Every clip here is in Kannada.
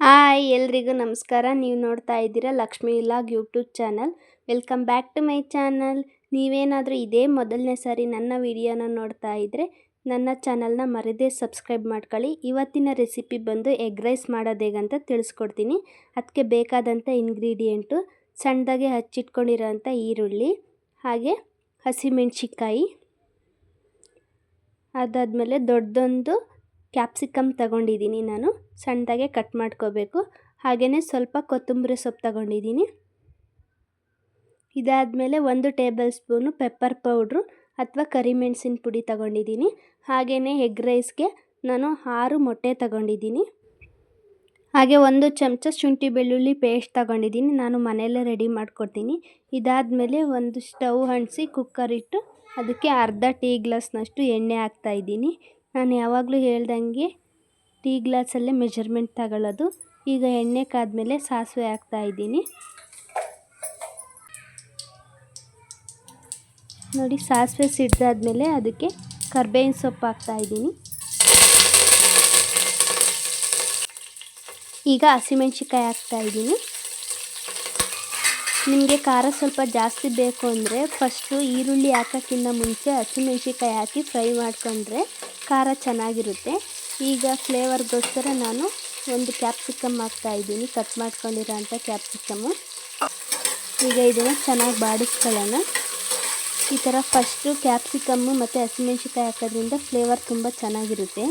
ಹಾಯ್, ಎಲ್ರಿಗೂ ನಮಸ್ಕಾರ. ನೀವು ನೋಡ್ತಾ ಇದ್ದೀರಾ Lakshmi vlog YouTube channel. Welcome back to my channel. ನೀವೇನಾದರೂ ಇದೇ ಮೊದಲನೇ ಸಾರಿ ನನ್ನ ವಿಡಿಯೋನ ನೋಡ್ತಾ ಇದ್ದರೆ ನನ್ನ ಚಾನಲ್ನ ಮರದೇ ಸಬ್ಸ್ಕ್ರೈಬ್ ಮಾಡ್ಕೊಳ್ಳಿ. ಇವತ್ತಿನ ರೆಸಿಪಿ ಬಂದು ಎಗ್ ರೈಸ್ ಮಾಡೋದು ಹೇಗಂತ ತಿಳಿಸ್ಕೊಡ್ತೀನಿ. ಅದಕ್ಕೆ ಬೇಕಾದಂಥ ಇಂಗ್ರೀಡಿಯೆಂಟು ಸಣ್ಣದಾಗೆ ಹಚ್ಚಿಟ್ಕೊಂಡಿರೋಂಥ ಈರುಳ್ಳಿ, ಹಾಗೆ ಹಸಿಮೆಣ್ಸಿಕಾಯಿ ಅದಾದಮೇಲೆ ದೊಡ್ಡದೊಂದು ಕ್ಯಾಪ್ಸಿಕಮ್ ತಗೊಂಡಿದ್ದೀನಿ ನಾನು. ಸಣ್ಣದಾಗೆ ಕಟ್ ಮಾಡ್ಕೋಬೇಕು. ಹಾಗೆಯೇ ಸ್ವಲ್ಪ ಕೊತ್ತಂಬರಿ ಸೊಪ್ಪು ತಗೊಂಡಿದ್ದೀನಿ. ಇದಾದಮೇಲೆ ಒಂದು ಟೇಬಲ್ ಸ್ಪೂನು ಪೆಪ್ಪರ್ ಪೌಡ್ರು ಅಥವಾ ಕರಿಮೆಣಸಿನ ಪುಡಿ ತಗೊಂಡಿದ್ದೀನಿ. ಹಾಗೆಯೇ ಎಗ್ ರೈಸ್ಗೆ ನಾನು ಆರು ಮೊಟ್ಟೆ ತಗೊಂಡಿದ್ದೀನಿ. ಹಾಗೆ ಒಂದು ಚಮಚ ಶುಂಠಿ ಬೆಳ್ಳುಳ್ಳಿ ಪೇಸ್ಟ್ ತಗೊಂಡಿದ್ದೀನಿ. ನಾನು ಮನೆಯಲ್ಲೇ ರೆಡಿ ಮಾಡ್ಕೊಡ್ತೀನಿ. ಇದಾದಮೇಲೆ ಒಂದು ಸ್ಟವ್ ಅಂಟಿಸಿ ಕುಕ್ಕರ್ ಇಟ್ಟು ಅದಕ್ಕೆ ಅರ್ಧ ಟೀ ಗ್ಲಾಸ್ನಷ್ಟು ಎಣ್ಣೆ ಹಾಕ್ತಾಯಿದ್ದೀನಿ ನಾನು ಯಾವಾಗಲೂ ಹೇಳ್ದಂಗೆ ಟೀ ಗ್ಲಾಸಲ್ಲೇ ಮೆಜರ್ಮೆಂಟ್ ತಗೊಳ್ಳೋದು. ಈಗ ಎಣ್ಣೆ ಕಾದ್ಮೇಲೆ ಸಾಸಿವೆ ಹಾಕ್ತಾಯಿದ್ದೀನಿ ನೋಡಿ, ಸಾಸಿವೆ ಸಿಡ್ದಾದ್ಮೇಲೆ ಅದಕ್ಕೆ ಕರ್ಬೇವಿನ ಸೊಪ್ಪು ಹಾಕ್ತಾಯಿದ್ದೀನಿ ಈಗ ಹಸಿಮೆಣ್ಸಿಕಾಯಿ ಹಾಕ್ತಾಯಿದ್ದೀನಿ ನಿಮಗೆ ಖಾರ ಸ್ವಲ್ಪ ಜಾಸ್ತಿ ಬೇಕು ಅಂದರೆ ಫಸ್ಟು ಈರುಳ್ಳಿ ಹಾಕೋಕ್ಕಿಂತ ಮುಂಚೆ ಹಸಿಮೆಣ್ಸಿಕಾಯಿ ಹಾಕಿ ಫ್ರೈ ಮಾಡಿಕೊಂಡ್ರೆ ಖಾರ ಚೆನ್ನಾಗಿರುತ್ತೆ. ಈಗ ಫ್ಲೇವರ್ಗೋಸ್ಕರ ನಾನು ಒಂದು ಕ್ಯಾಪ್ಸಿಕಮ್ ಹಾಕ್ತಾಯಿದ್ದೀನಿ ಕಟ್ ಮಾಡ್ಕೊಂಡಿರೋ ಅಂಥ ಕ್ಯಾಪ್ಸಿಕಮ್ಮು ಈಗ ಇದನ್ನು ಚೆನ್ನಾಗಿ ಬಾಡಿಸ್ಕೊಳ್ಳೋಣ. ಈ ಥರ ಫಸ್ಟು ಕ್ಯಾಪ್ಸಿಕಮ್ಮು ಮತ್ತು ಹಸಿಮೆಣ್ಸಿಕಾಯಿ ಹಾಕೋದ್ರಿಂದ ಫ್ಲೇವರ್ ತುಂಬ ಚೆನ್ನಾಗಿರುತ್ತೆ.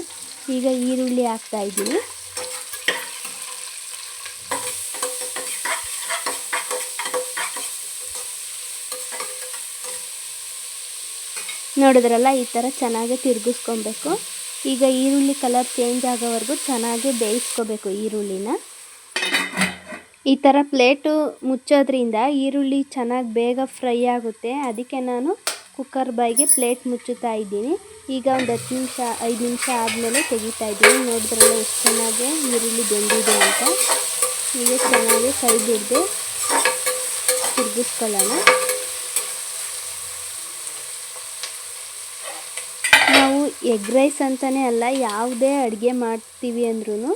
ಈಗ ಈರುಳ್ಳಿ ಹಾಕ್ತಾಯಿದ್ದೀನಿ ನೋಡಿದ್ರಲ್ಲ, ಈ ಥರ ಚೆನ್ನಾಗಿ ತಿರುಗಿಸ್ಕೊಬೇಕು. ಈಗ ಈರುಳ್ಳಿ ಕಲರ್ ಚೇಂಜ್ ಆಗೋವರೆಗೂ ಚೆನ್ನಾಗಿ ಬೇಯಿಸ್ಕೋಬೇಕು ಈರುಳ್ಳಿನ. ಈ ಥರ ಪ್ಲೇಟು ಮುಚ್ಚೋದ್ರಿಂದ ಈರುಳ್ಳಿ ಚೆನ್ನಾಗಿ ಬೇಗ ಫ್ರೈ ಆಗುತ್ತೆ. ಅದಕ್ಕೆ ನಾನು ಕುಕ್ಕರ್ ಬಾಯಿಗೆ ಪ್ಲೇಟ್ ಮುಚ್ಚುತ್ತಾ ಇದ್ದೀನಿ. ಈಗ ಒಂದು ಹತ್ತು ನಿಮಿಷ, ಐದು ನಿಮಿಷ ಆದಮೇಲೆ ತೆಗಿತಾ ಇದ್ದೀನಿ. ನೋಡಿದ್ರಲ್ಲ ಎಷ್ಟು ಚೆನ್ನಾಗಿ ಈರುಳ್ಳಿ ಬೆಂದಿದೆ ಅಂತ. ಈಗ ಚೆನ್ನಾಗಿ ಕೈ ಬಿಡದೆ ತಿರುಗಿಸ್ಕೊಳ್ಳೋಣ ನಾವು ಎಗ್ ರೈಸ್ ಅಂತಲೇ ಅಲ್ಲ, ಯಾವುದೇ ಅಡುಗೆ ಮಾಡ್ತೀವಿ ಅಂದ್ರೂ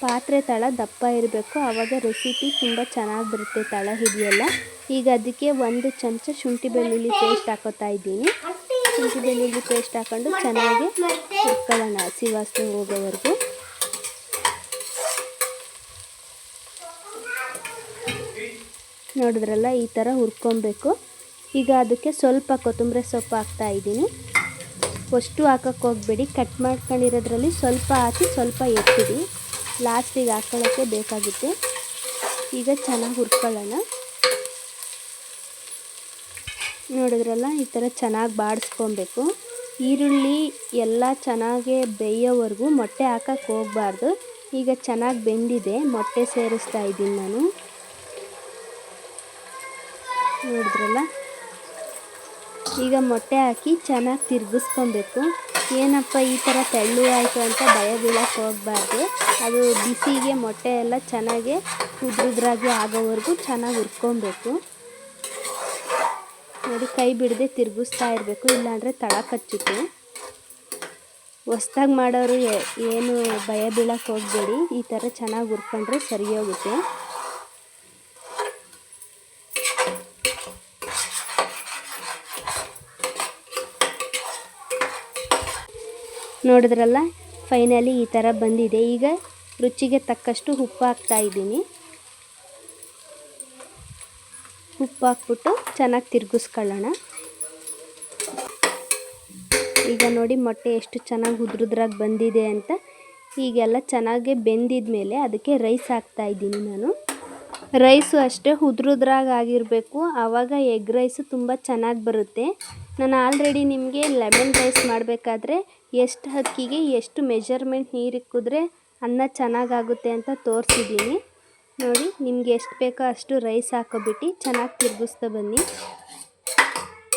ಪಾತ್ರೆ ತಳ ದಪ್ಪ ಇರಬೇಕು. ಆವಾಗ ರೆಸಿಪಿ ತುಂಬ ಚೆನ್ನಾಗಿ ಬರುತ್ತೆ ತಳ ಹಿಡಿಯಲ್ಲ. ಈಗ ಅದಕ್ಕೆ ಒಂದು ಚಮಚ ಶುಂಠಿ ಬೆಳ್ಳುಳ್ಳಿ ಪೇಸ್ಟ್ ಹಾಕೋತಾ ಇದ್ದೀನಿ. ಶುಂಠಿ ಬೆಳ್ಳುಳ್ಳಿ ಪೇಸ್ಟ್ ಹಾಕೊಂಡು ಚೆನ್ನಾಗಿ ಹುರ್ಕೊಳ್ಳೋಣ ಹಸಿ ವಾಸನೆ ಹೋಗೋವರೆಗೂ. ನೋಡಿದ್ರಲ್ಲ, ಈ ಥರ ಹುರ್ಕೊಬೇಕು. ಈಗ ಅದಕ್ಕೆ ಸ್ವಲ್ಪ ಕೊತ್ತಂಬರಿ ಸೊಪ್ಪು ಹಾಕ್ತಾ ಇದ್ದೀನಿ. ಅಷ್ಟು ಹಾಕೋಕ್ಕೆ ಹೋಗಬೇಡಿ. ಕಟ್ ಮಾಡ್ಕೊಂಡಿರೋದ್ರಲ್ಲಿ ಸ್ವಲ್ಪ ಹಾಕಿ ಸ್ವಲ್ಪ ಎತ್ತಿಡಿ ಲಾಸ್ಟಿಗೆ ಹಾಕೊಳ್ಳೋಕ್ಕೆ ಬೇಕಾಗುತ್ತೆ. ಈಗ ಚೆನ್ನಾಗಿ ಹುರ್ಕೊಳ್ಳೋಣ. ನೋಡಿದ್ರಲ್ಲ, ಈ ಥರ ಚೆನ್ನಾಗಿ ಬಾಡಿಸ್ಕೊಬೇಕು. ಈರುಳ್ಳಿ ಎಲ್ಲ ಚೆನ್ನಾಗೆ ಬೇಯೋವರೆಗೂ ಮೊಟ್ಟೆ ಹಾಕೋಕ್ಕೆ ಹೋಗಬಾರ್ದು. ಈಗ ಚೆನ್ನಾಗಿ ಬೆಂದಿದೆ, ಮೊಟ್ಟೆ ಸೇರಿಸ್ತಾ ಇದ್ದೀನಿ ನಾನು. ನೋಡಿದ್ರಲ್ಲ ಈಗ ಮೊಟ್ಟೆ ಹಾಕಿ ಚೆನ್ನಾಗಿ ತಿರುಗಿಸ್ಕೊಬೇಕು. ಏನಪ್ಪ ಈ ಥರ ತೆಳ್ಳು ಆಯಿತು ಅಂತ ಭಯ ಬೀಳಕ್ಕೆ ಹೋಗಬಾರ್ದು. ಅದು ಬಿಸಿಗೆ ಮೊಟ್ಟೆ ಎಲ್ಲ ಚೆನ್ನಾಗೆ ಉದ್ರುದ್ರಾಗಿ ಆಗೋವರೆಗೂ ಚೆನ್ನಾಗಿ ಹುರ್ಕೊಬೇಕು. ನೋಡಿ, ಕೈ ಬಿಡದೆ ತಿರುಗಿಸ್ತಾ ಇರಬೇಕು, ಇಲ್ಲಾಂದರೆ ತಳ ಕಚ್ಚುತ್ತೆ ಹೊಸ್ದಾಗಿ ಮಾಡೋರು ಏನು ಭಯ ಬೀಳಕ್ಕೆ ಹೋಗಬೇಡಿ. ಈ ಥರ ಚೆನ್ನಾಗಿ ಹುರ್ಕೊಂಡ್ರೆ ಸರಿ ಹೋಗುತ್ತೆ. ನೋಡಿದ್ರಲ್ಲ? ಫೈನಲಿ ಈ ಥರ ಬಂದಿದೆ. ಈಗ ರುಚಿಗೆ ತಕ್ಕಷ್ಟು ಉಪ್ಪು ಹಾಕ್ತಾ ಇದ್ದೀನಿ. ಉಪ್ಪು ಹಾಕ್ಬಿಟ್ಟು ಚೆನ್ನಾಗಿ ತಿರುಗಿಸ್ಕೊಳ್ಳೋಣ. ಈಗ ನೋಡಿ ಮೊಟ್ಟೆ ಎಷ್ಟು ಚೆನ್ನಾಗಿ ಉದ್ರುದ್ರಾಗಿ ಬಂದಿದೆ ಅಂತ. ಈಗೆಲ್ಲ ಚೆನ್ನಾಗಿ ಬೆಂದಿದ ಮೇಲೆ ಅದಕ್ಕೆ ರೈಸ್ ಹಾಕ್ತಾ ಇದ್ದೀನಿ ನಾನು. ರೈಸು ಅಷ್ಟೇ ಉದ್ರುದ್ರಾಗಿ ಆಗಿರಬೇಕು. ಆವಾಗ ಎಗ್ ರೈಸು ತುಂಬ ಚೆನ್ನಾಗಿ ಬರುತ್ತೆ. ನಾನು ಆಲ್ರೆಡಿ ನಿಮಗೆ ಲೆಮನ್ ರೈಸ್ ಮಾಡಬೇಕಾದ್ರೆ ಎಷ್ಟು ಅಕ್ಕಿಗೆ ಎಷ್ಟು ಮೆಜರ್ಮೆಂಟ್ ನೀರು ಇಕ್ಕಿದ್ರೆ ಅನ್ನ ಚೆನ್ನಾಗಾಗುತ್ತೆ ಅಂತ ತೋರಿಸಿದ್ದೀನಿ. ನೋಡಿ, ನಿಮಗೆ ಎಷ್ಟು ಬೇಕೋ ಅಷ್ಟು ರೈಸ್ ಹಾಕೋಬಿಟ್ಟು ಚೆನ್ನಾಗಿ ತಿರುಗಿಸ್ತಾ ಬನ್ನಿ.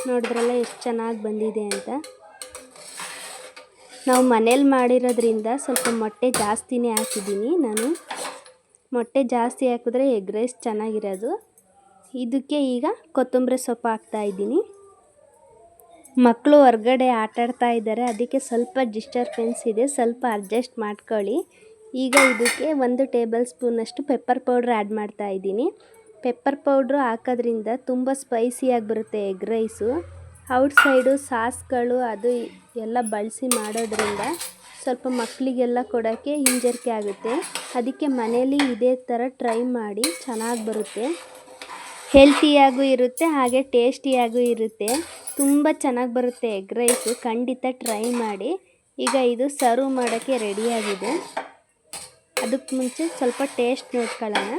ನೋಡಿದ್ರಲ್ಲ ಎಷ್ಟು ಚೆನ್ನಾಗಿ ಬಂದಿದೆ ಅಂತ. ನಾವು ಮನೇಲಿ ಮಾಡಿರೋದ್ರಿಂದ ಸ್ವಲ್ಪ ಮೊಟ್ಟೆ ಜಾಸ್ತಿನೇ ಹಾಕಿದ್ದೀನಿ ನಾನು. ಮೊಟ್ಟೆ ಜಾಸ್ತಿ ಹಾಕಿದ್ರೆ ಎಗ್ ರೈಸ್ ಚೆನ್ನಾಗಿರೋದು. ಇದಕ್ಕೆ ಈಗ ಕೊತ್ತಂಬರಿ ಸೊಪ್ಪು ಹಾಕ್ತಾಯಿದ್ದೀನಿ ಮಕ್ಕಳು ಹೊರ್ಗಡೆ ಆಟಾಡ್ತಾ ಇದ್ದಾರೆ. ಅದಕ್ಕೆ ಸ್ವಲ್ಪ ಡಿಸ್ಟರ್ಬೆನ್ಸ್ ಇದೆ. ಸ್ವಲ್ಪ ಅಡ್ಜಸ್ಟ್ ಮಾಡ್ಕೊಳ್ಳಿ. ಈಗ ಇದಕ್ಕೆ ಒಂದು ಟೇಬಲ್ ಸ್ಪೂನಷ್ಟು ಪೆಪ್ಪರ್ ಪೌಡ್ರ್ ಆ್ಯಡ್ ಮಾಡ್ತಾ ಇದ್ದೀನಿ. ಪೆಪ್ಪರ್ ಪೌಡ್ರು ಹಾಕೋದ್ರಿಂದ ತುಂಬ ಸ್ಪೈಸಿಯಾಗಿ ಬರುತ್ತೆ ಎಗ್ ರೈಸು ಔಟ್ಸೈಡು ಸಾಸ್ಗಳು ಅದು ಎಲ್ಲ ಬಳಸಿ ಮಾಡೋದ್ರಿಂದ ಸ್ವಲ್ಪ ಮಕ್ಕಳಿಗೆಲ್ಲ ಕೊಡೋಕ್ಕೆ ಹಿಂಜರಿಕೆ ಆಗುತ್ತೆ. ಅದಕ್ಕೆ ಮನೇಲಿ ಇದೇ ಥರ ಟ್ರೈ ಮಾಡಿ ಚೆನ್ನಾಗಿ ಬರುತ್ತೆ. ಹೆಲ್ತಿಯಾಗೂ ಇರುತ್ತೆ, ಹಾಗೆ ಟೇಸ್ಟಿಯಾಗೂ ಇರುತ್ತೆ. ತುಂಬ ಚೆನ್ನಾಗಿ ಬರುತ್ತೆ ಎಗ್ ರೈಸು. ಖಂಡಿತ ಟ್ರೈ ಮಾಡಿ. ಈಗ ಇದು ಸರ್ವ್ ಮಾಡೋಕ್ಕೆ ರೆಡಿಯಾಗಿದೆ ಅದಕ್ಕೆ ಮುಂಚೆ ಸ್ವಲ್ಪ ಟೇಸ್ಟ್ ನೋಡ್ಕೊಳ್ಳೋಣ.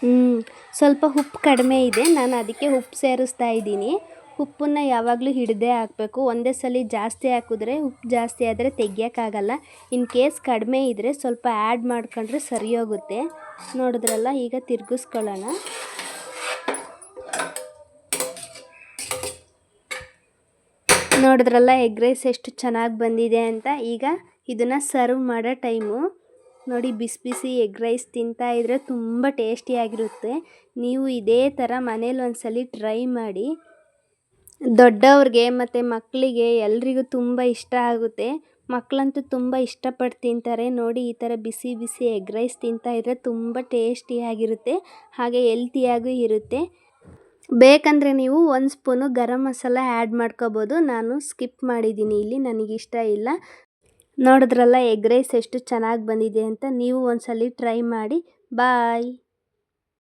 ಹ್ಞೂ ಸ್ವಲ್ಪ ಉಪ್ಪು ಕಡಿಮೆ ಇದೆ. ನಾನು ಅದಕ್ಕೆ ಉಪ್ಪು ಸೇರಿಸ್ತಾ ಇದ್ದೀನಿ. ಉಪ್ಪನ್ನ ಯಾವಾಗಲೂ ಹಿಡಿದೇ ಹಾಕಬೇಕು. ಒಂದೇ ಸಲ ಜಾಸ್ತಿ ಹಾಕಿದ್ರೆ ಉಪ್ಪು ಜಾಸ್ತಿ ಆದರೆ ತೆಗಿಯೋಕ್ಕಾಗಲ್ಲ ಇನ್ ಕೇಸ್ ಕಡಿಮೆ ಇದ್ದರೆ ಸ್ವಲ್ಪ ಆ್ಯಡ್ ಮಾಡ್ಕೊಂಡ್ರೆ ಸರಿ ಹೋಗುತ್ತೆ. ನೋಡಿದ್ರಲ್ಲ, ಈಗ ತಿರುಗಿಸ್ಕೊಳ್ಳೋಣ. ನೋಡಿದ್ರಲ್ಲ ಎಗ್ ರೈಸ್ ಎಷ್ಟು ಚೆನ್ನಾಗಿ ಬಂದಿದೆ ಅಂತ. ಈಗ ಇದನ್ನು ಸರ್ವ್ ಮಾಡೋ ಟೈಮು ನೋಡಿ, ಬಿಸಿ ಬಿಸಿ ಎಗ್ ರೈಸ್ ತಿಂತಾ ಇದ್ದರೆ ತುಂಬ ಟೇಸ್ಟಿಯಾಗಿರುತ್ತೆ ನೀವು ಇದೇ ಥರ ಮನೇಲಿ ಒಂದ್ಸಲಿ ಟ್ರೈ ಮಾಡಿ. ದೊಡ್ಡವ್ರಿಗೆ ಮತ್ತು ಮಕ್ಕಳಿಗೆ ಎಲ್ಲರಿಗೂ ತುಂಬ ಇಷ್ಟ ಆಗುತ್ತೆ. ಮಕ್ಕಳಂತೂ ತುಂಬ ಇಷ್ಟಪಟ್ಟು ತಿಂತಾರೆ. ನೋಡಿ, ಈ ಥರ ಬಿಸಿ ಬಿಸಿ ಎಗ್ ರೈಸ್ ತಿಂತಾಯಿದ್ರೆ ತುಂಬ ಟೇಸ್ಟಿಯಾಗಿರುತ್ತೆ ಹಾಗೆ ಹೆಲ್ತಿಯಾಗೂ ಇರುತ್ತೆ. ಬೇಕಂದರೆ ನೀವು ಒಂದು ಸ್ಪೂನು ಗರಂ ಮಸಾಲ ಆ್ಯಡ್ ಮಾಡ್ಕೋಬೋದು. ನಾನು ಸ್ಕಿಪ್ ಮಾಡಿದ್ದೀನಿ ಇಲ್ಲಿ ನನಗಿಷ್ಟ ಇಲ್ಲ. ನೋಡಿದ್ರಲ್ಲ, ಎಗ್ ರೈಸ್ ಎಷ್ಟು ಚೆನ್ನಾಗಿ ಬಂದಿದೆ ಅಂತ ನೀವು ಒಂದ್ಸಲಿ ಟ್ರೈ ಮಾಡಿ. ಬಾಯ್.